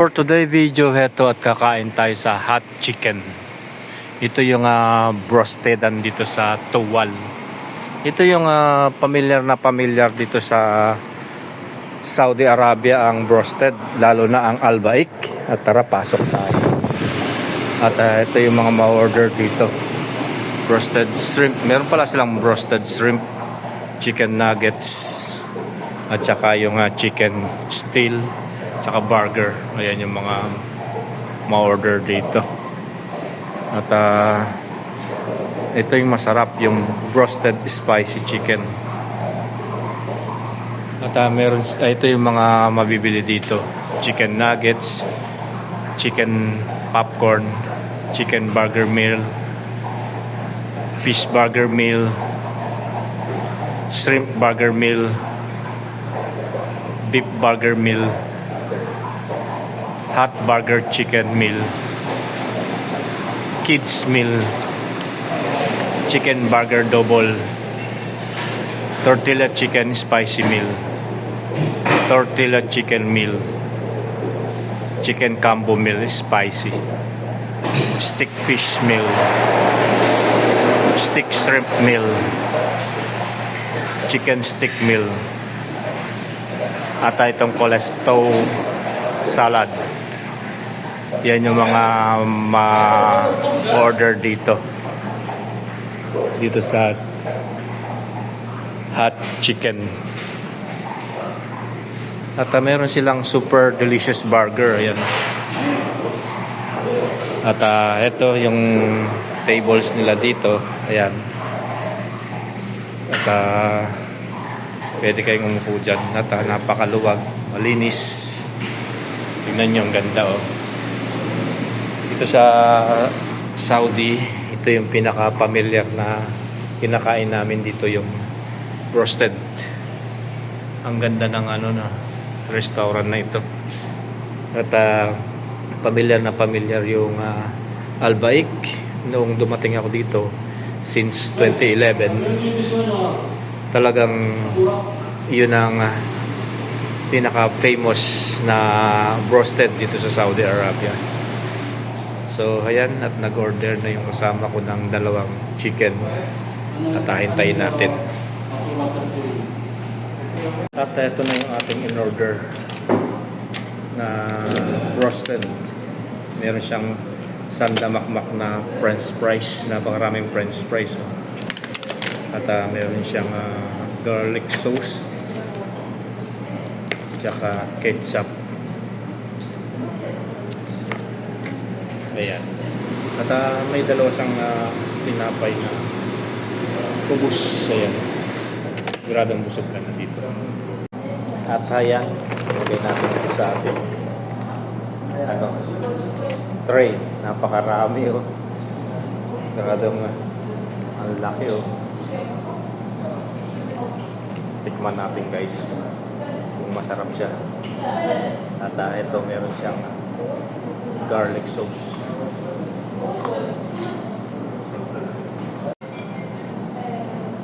For today video, heto at kakain tayo sa hot chicken. Ito yung uh, brostedan dito sa Tuwal. Ito yung ah, pamilyar na pamilyar dito sa Saudi Arabia ang broasted, lalo na ang albaik. At tara, pasok tayo. At ah, ito yung mga ma-order dito. Roasted shrimp. Meron pala silang roasted shrimp, chicken nuggets, at saka yung ah, chicken steel, tsaka burger. Ayan yung mga ma-order dito. At ah, ito yung masarap, yung roasted spicy chicken. At ah, meron, ah, ito yung mga mabibili dito. Chicken nuggets, chicken popcorn, chicken burger meal, fish burger meal, shrimp burger meal, beef burger meal, hot burger chicken meal, kids meal, chicken burger double, tortilla chicken spicy meal, tortilla chicken meal, chicken combo meal spicy, stick fish meal, stick shrimp meal, chicken stick meal, at itong colesto salad. Yan yung mga ma-order dito. Dito sa hot chicken. At ah, meron silang super delicious burger. Ayan. At ah, ito yung tables nila dito. Ayan. At ah, pwede kayong umupo dyan. At ah, napakaluwag. Malinis. Tingnan nyo ang ganda oh. Ito sa Saudi, ito yung pinaka-familiar na kinakain namin dito yung roasted. Ang ganda ng ano na restaurant na ito. At ah, familiar na familiar yung ah, Albaik noong dumating ako dito since 2011. Talagang yun ang ah, pinaka-famous na roasted dito sa Saudi Arabia. So, ayan, at nag-order na yung kasama ko ng dalawang chicken at hintayin natin. At ito na yung ating in-order na roasted. Meron siyang sandamakmak na french fries, napakaraming french fries. At ah, meron siyang ah, garlic sauce, tsaka ketchup. Ayan. At ah, may dalawa siyang ah, tinapay na kubus. Ayan. Siguradong busog ka na dito. At ayan, ilagay natin ito sa ating ano, tray. Napakarami oh. Siguradong ah, ang laki oh. Tikman natin guys kung masarap siya. At ah, ito meron siyang garlic sauce.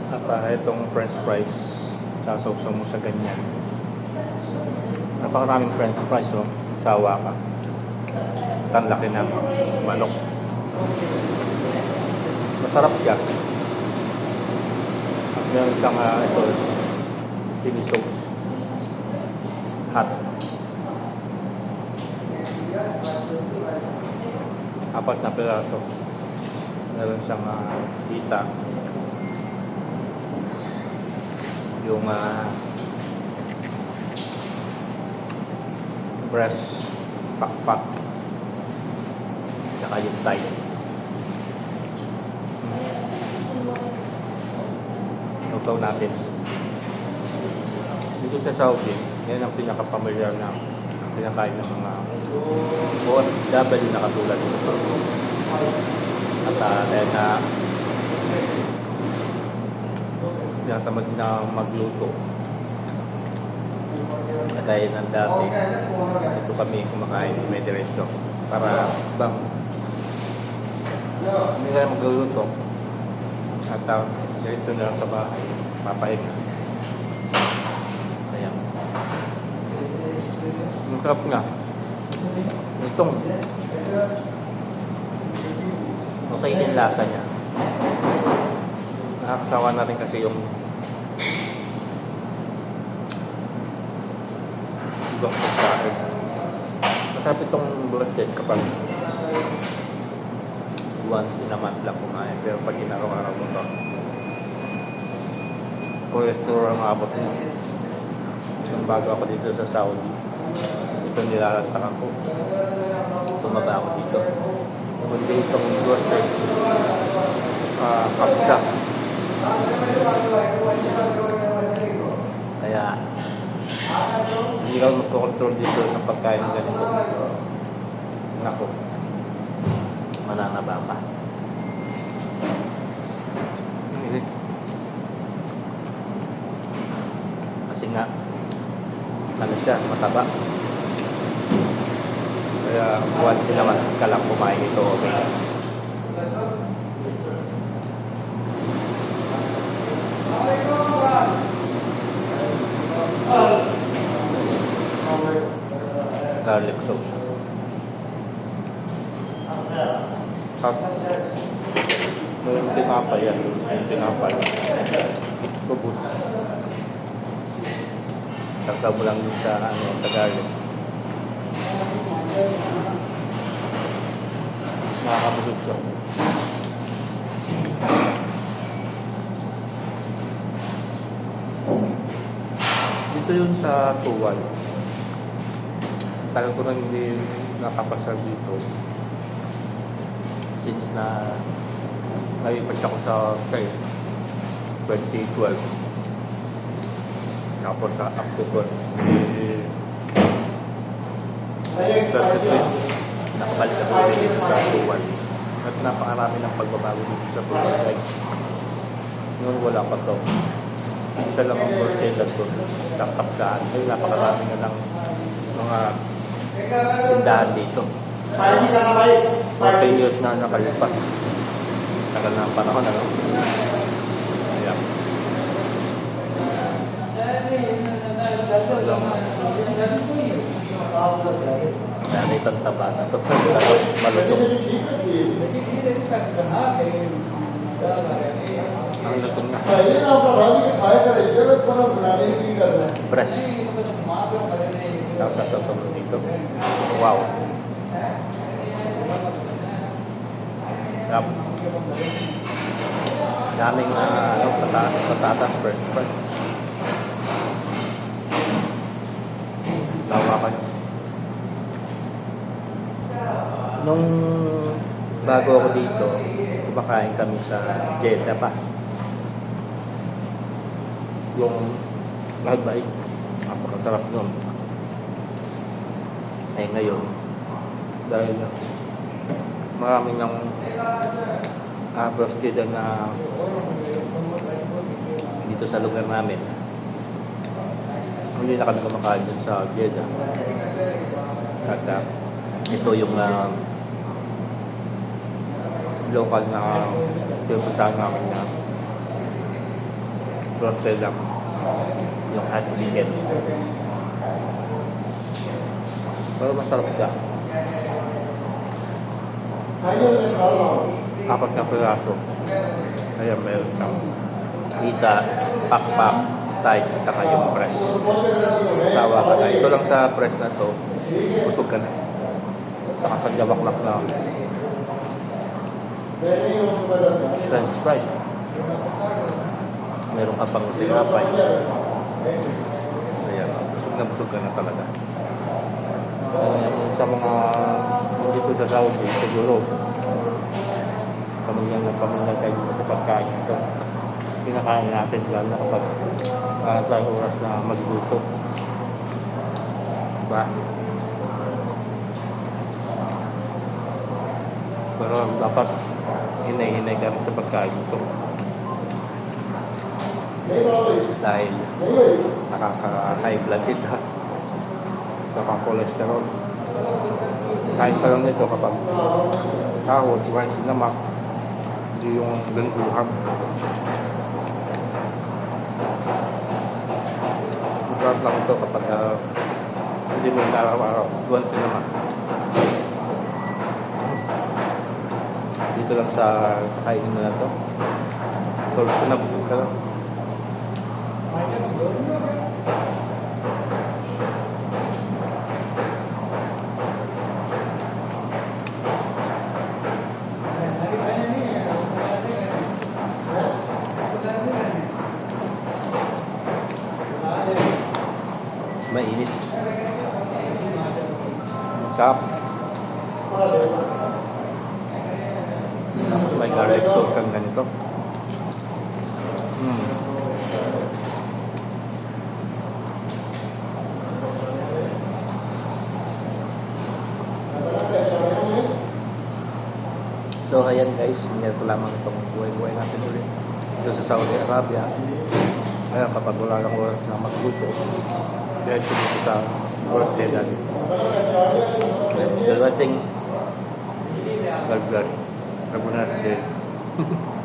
At ah, itong french fries, sasawsaw mo sa ganyan. Napakaraming french fries oh. Sawa ka. Ang laki ng manok. Masarap siya. At meron kang ah, ito, chili sauce. Hot. Apat na piraso. Meron siyang uh, hita. Yung ah, breast pakpak. Tsaka yung thigh. Sausaw natin. Dito sa Saudi, yan ang pinaka-familiar na pinakain ng mga OFW na katulad nito. At uh, dahil na tinatamad na magluto. At dahil ng dati, ito kami kumakain may diretso para bang hindi kaya magluluto. At uh, diretso na lang sa bahay. Papahinga. Ayan. Ang sarap nga. Itong okay din lasa niya. Nakakasawa na rin kasi yung ibang pagkain. Masarap itong broasted kapag once in a month lang kumain. Pero pag inaraw-araw mo to, cholesterol ang abot mo. Nung bago ako dito sa Saudi, ito nilalantakan ko. Sumaba ako dito. Kundi itong broasted, uh, kapsa. Kaya, hindi ka magkocontrol dito sa pagkain ng ganito. Nako, mananaba ka. Kasi nga, ano siya, mataba. Kaya once naman ka lang kumain ito, okay na. Garlic sauce. At yung tinapay yan, yung tinapay. Bubus. Tagsa mo lang dun sa ano, sa. Nakakabusog siya. Dito yun sa tuwal. Tagal ko na hindi nakapasal dito. Since na nalipat ako sa kayo. 2012. Tapos sa October. 2012, nakabalik ako ulit dito sa Buwan. At napakarami ng pagbabago dito sa Buwan. Like, noon wala pa to. Isa lang ang hotel at taktap saan. Ay, napakarami na ng mga tindahan dito. Mga 10 years na nakalipas. Tagal na ang panahon, ano? Ayan. Thank you itong taba na ito. Malutong. Ang lutong na. Fresh. Tapos sasasaw dito. Wow. Yep. Daming uh, ano, patatas, patatas, fresh, fresh. Tawa ka Nung bago ako dito, kumakain kami sa Jeddah pa. Yung lagbay, napakasarap nun. Eh ngayon, dahil marami ng uh, broskida na dito sa lugar namin, hindi na kami kumakain dun sa Jeddah. At uh, ito yung uh, local na pinupuntahan namin na roasted lang yung hot chicken. Pero masarap siya. Apat na piraso. Ayan, meron siyang kita, pakpak, tight, saka yung press. Sawa ka na. Ito lang sa press na to, busog ka na. Jabaklak na French fries. Meron ka pang tinapay. Ayan, busog na busog ka na talaga. Uh, sa mga dito sa Saudi, siguro, pamilya ng pamilya tayo sa pagkain ito. Pinakain natin lalo na kapag uh, tayo oras na magluto. Diba? Pero dapat hinay-hinay ka rin sa pagkain ito. Dahil nakaka-high blood ito. Nakaka-cholesterol. Kain ka lang nito kapag sahod, once na mak, hindi yung gantuhan. Masarap lang ito kapag uh, hindi mo naraw-araw, once na dito lang sa kain na to. Solve ko na, busog ka lang. Mainit. Sarap. Tapos may garlic sauce kang ganito. Mm. So ayan guys, hindi ko lamang itong buhay-buhay natin ulit dito sa Saudi Arabia. Kaya kapag wala lang oras na magluto, dahil dito sa oras nila. Dalawa ting vlog espectacular. Que... Eh.